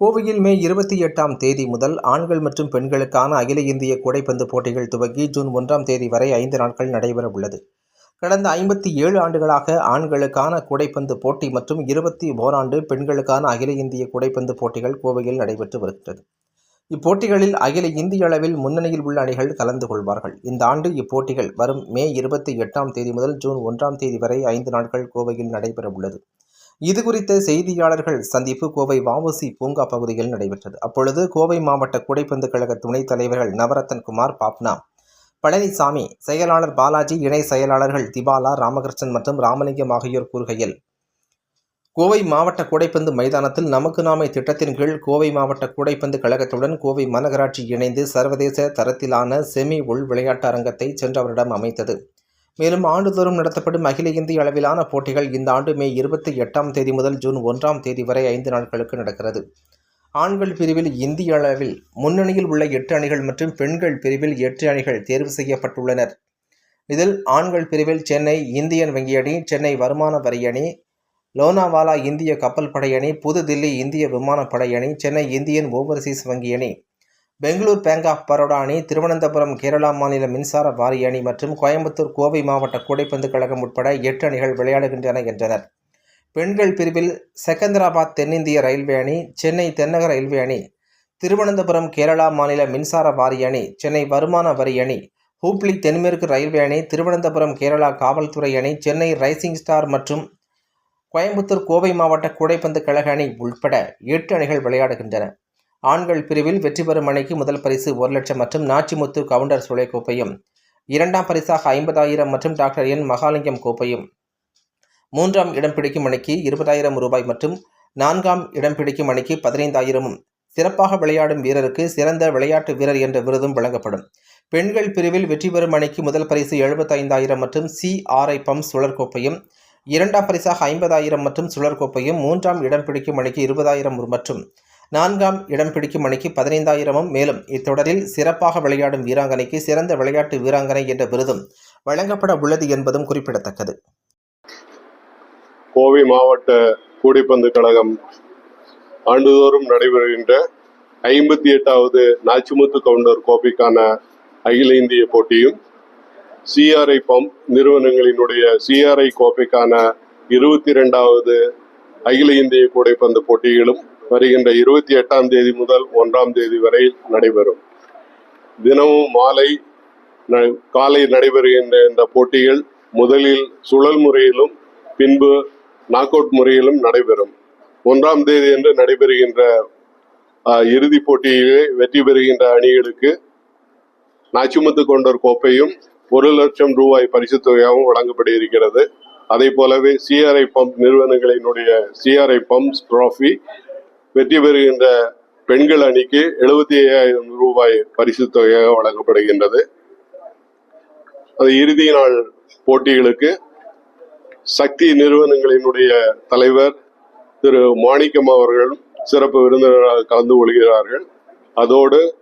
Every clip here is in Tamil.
கோவையில் மே இருபத்தி எட்டாம் தேதி முதல் ஆண்கள் மற்றும் பெண்களுக்கான அகில இந்திய கூடைப்பந்து போட்டிகள் துவங்கி ஜூன் ஒன்றாம் தேதி வரை ஐந்து நாட்கள் நடைபெற உள்ளது. கடந்த ஐம்பத்தி ஏழு ஆண்டுகளாக ஆண்களுக்கான கூடைப்பந்து போட்டி மற்றும் இருபத்தி ஓராண்டு பெண்களுக்கான அகில இந்திய கூடைப்பந்து போட்டிகள் கோவையில் நடைபெற்று வருகிறது இப்போட்டிகளில் அகில இந்திய அளவில் முன்னணியில் உள்ள அணிகள் கலந்து கொள்வார்கள். இந்த ஆண்டு இப்போட்டிகள் வரும் மே இருபத்தி எட்டாம் தேதி முதல் ஜூன் ஒன்றாம் தேதி வரை ஐந்து நாட்கள் கோவையில் நடைபெற உள்ளது. இது குறித்த செய்தியாளர்கள் சந்திப்பு கோவை வஉசி பூங்கா பகுதியில் நடைபெற்றது. அப்பொழுது கோவை மாவட்ட கூடைப்பந்து கழக துணைத் தலைவர்கள் நவரத்தன் குமார் பாப்னா பழனிசாமி செயலாளர் பாலாஜி இணை செயலாளர்கள் திபாலா ராமகிருஷ்ணன் மற்றும் ராமலிங்கம் ஆகியோர் கூறுகையில் கோவை மாவட்ட கூடைப்பந்து மைதானத்தில் நமக்கு நாமை திட்டத்தின் கீழ் கோவை மாவட்ட கூடைப்பந்து கழகத்துடன் கோவை மாநகராட்சி இணைந்து சர்வதேச தரத்திலான செமி உள் விளையாட்டு அரங்கத்தை சென்ற வருடம் அமைத்தது. மேலும் ஆண்டுதோறும் நடத்தப்படும் அகில இந்திய அளவிலான போட்டிகள் இந்த ஆண்டு மே இருபத்தி எட்டாம் தேதி முதல் ஜூன் ஒன்றாம் தேதி வரை ஐந்து நாட்களுக்கு நடக்கிறது. ஆண்கள் பிரிவில் இந்திய அளவில் முன்னணியில் உள்ள எட்டு அணிகள் மற்றும் பெண்கள் பிரிவில் எட்டு அணிகள் தேர்வு செய்யப்பட்டுள்ளனர். இதில் ஆண்கள் பிரிவில் சென்னை இந்தியன் வங்கி அணி சென்னை வருமான வரி அணி லோனாவாலா இந்திய கப்பல் படை அணி புதுதில்லி இந்திய விமானப்படை அணி சென்னை இந்தியன் ஓவர்சீஸ் வங்கி அணி பெங்களூர் பேங்க் ஆஃப் பரோடா அணி திருவனந்தபுரம் கேரளா மாநில மின்சார வாரிய அணி மற்றும் கோயம்புத்தூர் கோவை மாவட்ட கூடைப்பந்து கழகம் உட்பட எட்டு அணிகள் விளையாடுகின்றன என்றனர். பெண்கள் பிரிவில் செகந்தராபாத் தென்னிந்திய ரயில்வே அணி சென்னை தென்னக ரயில்வே அணி திருவனந்தபுரம் கேரளா மாநில மின்சார வாரிய அணி சென்னை வருமான வரி அணி ஹூப்ளி தென்மேற்கு ரயில்வே அணி திருவனந்தபுரம் கேரளா காவல்துறை அணி சென்னை ரைசிங் ஸ்டார் மற்றும் கோயம்புத்தூர் கோவை மாவட்ட கூடைப்பந்து கழக அணி உட்பட எட்டு அணிகள் விளையாடுகின்றன. ஆண்கள் பிரிவில் வெற்றி பெறும் அணிக்கு முதல் பரிசு ஒரு லட்சம் மற்றும் நாச்சிமுத்து கவுண்டர் சுளை கோப்பையும். இரண்டாம் பரிசாக ஐம்பதாயிரம் மற்றும் டாக்டர் என் மகாலிங்கம் கோப்பையும். மூன்றாம் இடம் பிடிக்கும் அணிக்கு இருபதாயிரம் ரூபாய் மற்றும் நான்காம் இடம் பிடிக்கும் அணிக்கு பதினைந்தாயிரமும். சிறப்பாக விளையாடும் வீரருக்கு சிறந்த விளையாட்டு வீரர் என்ற விருதும் வழங்கப்படும். பெண்கள் பிரிவில் வெற்றி பெறும் அணிக்கு முதல் பரிசு எழுபத்தைந்தாயிரம் மற்றும் சி ஆர்ஐ பம் சுழற் கோப்பையும். இரண்டாம் பரிசாக ஐம்பதாயிரம் மற்றும் சுழற் கோப்பையும். மூன்றாம் இடம் பிடிக்கும் அணிக்கு இருபதாயிரம் மற்றும் நான்காம் இடம் பிடிக்கும் அணிக்கு பதினைந்தாயிரமும் மேலும் இத்தொடரில் சிறப்பாக விளையாடும் வீராங்கனைக்கு சிறந்த விளையாட்டு வீராங்கனை என்ற விருதும் வழங்கப்பட உள்ளது என்பதும் குறிப்பிடத்தக்கது. கோவை மாவட்ட கூடைப்பந்து கழகம் ஆண்டுதோறும் நடைபெறுகின்ற ஐம்பத்தி எட்டாவது நாச்சிமுத்து கவுண்டர் கோப்பைக்கான அகில இந்திய போட்டியும் சிஆர்ஐ பம்ப் நிறுவனங்களினுடைய சிஆர்ஐ கோப்பைக்கான இருபத்தி ரெண்டாவது அகில இந்திய கூடைப்பந்து போட்டிகளும் வருகின்ற இருபத்தி எட்டாம் தேதி முதல் ஒன்றாம் தேதி வரை நடைபெறும். தினமும் மாலை காலை நடைபெறுகின்ற இந்த போட்டிகள் முதலில் சுழல் முறையிலும் பின்பு நாக் அவுட் முறையிலும் நடைபெறும். ஒன்றாம் தேதி என்று நடைபெறுகின்ற இறுதிப் போட்டியிலே வெற்றி பெறுகின்ற அணிகளுக்கு நாச்சிமுத்து கொண்டோர் கோப்பையும் ஒரு லட்சம் ரூபாய் பரிசுத் தொகையாகவும் வழங்கப்பட இருக்கிறது அதே போலவே சிஆர்ஐ பம்ப் நிறுவனங்களினுடைய சிஆர்ஐ பம்ப்ஸ் ட்ராஃபி வெற்றி பெறுகின்ற பெண்கள் அணிக்கு எழுபத்தி ஐயாயிரம் ரூபாய் பரிசு தொகையாக வழங்கப்படுகின்றது. அது இறுதி நாள் போட்டிகளுக்கு சக்தி நிறுவனங்களினுடைய தலைவர் திரு மாணிக்கம் அவர்கள் சிறப்பு விருந்தினராக கலந்து கொள்கிறார்கள். அதோடு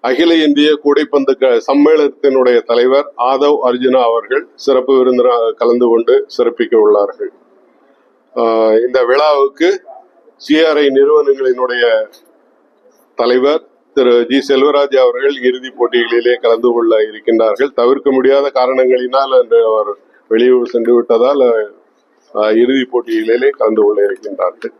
அகில இந்திய கூடைப்பந்து க- சம்மேளனத்தினுடைய தலைவர் ஆதவ் அர்ஜுனா அவர்கள் சிறப்பு விருந்தினராக கலந்து கொண்டு சிறப்பிக்க உள்ளார்கள். ஆஹ் இந்த விழாவுக்கு சிஆர்ஐ நிறுவனங்களினுடைய தலைவர் திரு ஜி செல்வராஜ் அவர்கள் இறுதிப் போட்டிகளிலே கலந்து கொள்ள இருக்கின்றார்கள். தவிர்க்க முடியாத காரணங்களினால் அன்று அவர் வெளியூர் சென்று விட்டதால் இறுதிப் போட்டிகளிலே கலந்து கொள்ள இருக்கின்றார்கள்.